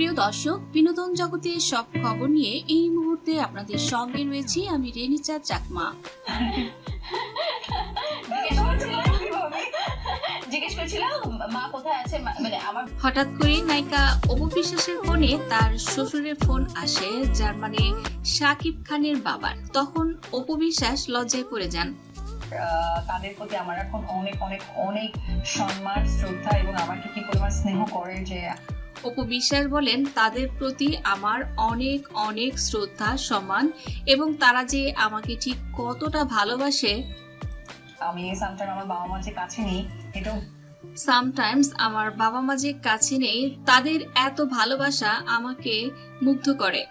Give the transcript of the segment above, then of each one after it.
প্রিয় দর্শক বিনোদন জগতের সব খবর নিয়ে এই মুহূর্তে আপনাদের সঙ্গে রয়েছি আমি রেনিচা চাকমা। মানে হঠাৎ করে নায়িকা অপু বিশ্বাসের ফোনে তার শ্বশুরের ফোন আসে যার মানে শাকিব খানের বাবার। তখন অপু বিশ্বাস লজ্জায় পড়ে যান। তাদের প্রতি আমার এখন অনেক অনেক অনেক সম্মান শ্রদ্ধা এবং আমাকে কি পরিমাণ স্নেহ করে যে অপু বিশ্বাস বলেন তাদের প্রতি আমার অনেক অনেক শ্রদ্ধা সম্মান এবং তারা যে আমাকে ঠিক কতটা ভালোবাসে। আমি সামটাইম আমার বাবা মা যে কাছে নেই এটাও সামটাইমস আমার বাবা মা যে কাছে নেই তাদের এত ভালোবাসা আমাকে মুগ্ধ করে।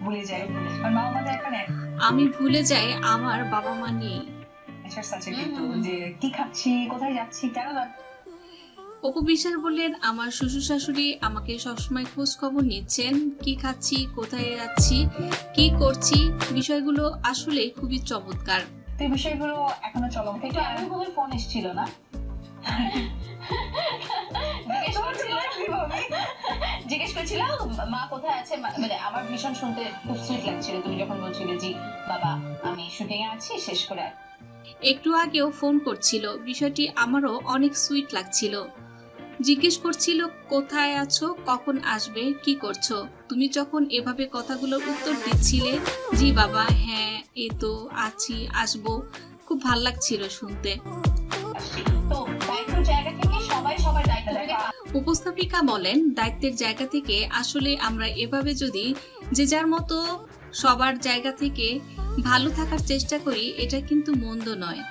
ভুলে যাই বাবা মা আমি ভুলে যাই আমার বাবা মা নেই। যে কি খাচ্ছি? কোথায় যাচ্ছি? কেন অপু বিশ্বাস বললেন আমার শ্বশুর শাশুড়ি আমাকে সবসময় খোঁজ খবর নিচ্ছেন। কি খাচ্ছি কোথায় যাচ্ছি কি করছি বিষয়গুলো আসলে খুবই চমৎকার। তো এই বিষয়গুলো এখনও চলম একটু আগে বোধহয় ফোন এসেছিল না? জিজ্ঞেস করছিলাম মা কোথায় আছে? মানে আমার ভীষণ শুনতে খুব সুইট লাগছিল। তুমি যখন বলছিলে জি বাবা আমি শুটিং এ আছি শেষ করে একটু আগেও ফোন করছিল। বিষয়টি আমারও অনেক সুইট লাগছিল। জিজ্ঞেস করছিল, কোথায় আছো? কখন আসবে? কি করছ? তুমি যখন এভাবে কথাগুলোর উত্তর দিচ্ছিলে, জি বাবা হ্যাঁ এ তো আছি, আসব। খুব ভালো লাগছিল শুনতে। উপস্থাপিকা বলেন, দায়িত্বের জায়গা থেকে আসলে আমরা এভাবে যদি যে যার মতো সবার জায়গা থেকে ভালো থাকার চেষ্টা করি, এটা কিন্তু মন্দ নয়।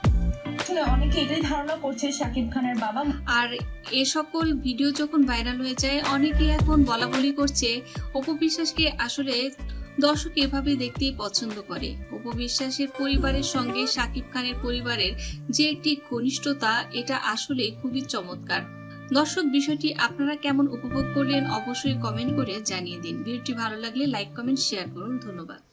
আর এ সকল ভিডিও যখন ভাইরাল হয়ে যায় অনেকে এখন বলা বলি করছে, অপু বিশ্বাসকে আসলে দর্শক এভাবে দেখতেই পছন্দ করে। অপু বিশ্বাসের পরিবারের সঙ্গে শাকিব খানের পরিবারের যে একটি ঘনিষ্ঠতা, এটা আসলে খুবই চমৎকার। দর্শক, বিষয়টি আপনারা কেমন উপভোগ করলেন অবশ্যই কমেন্ট করে জানিয়ে দিন। ভিডিওটি ভালো লাগলে লাইক, কমেন্ট, শেয়ার করুন। ধন্যবাদ।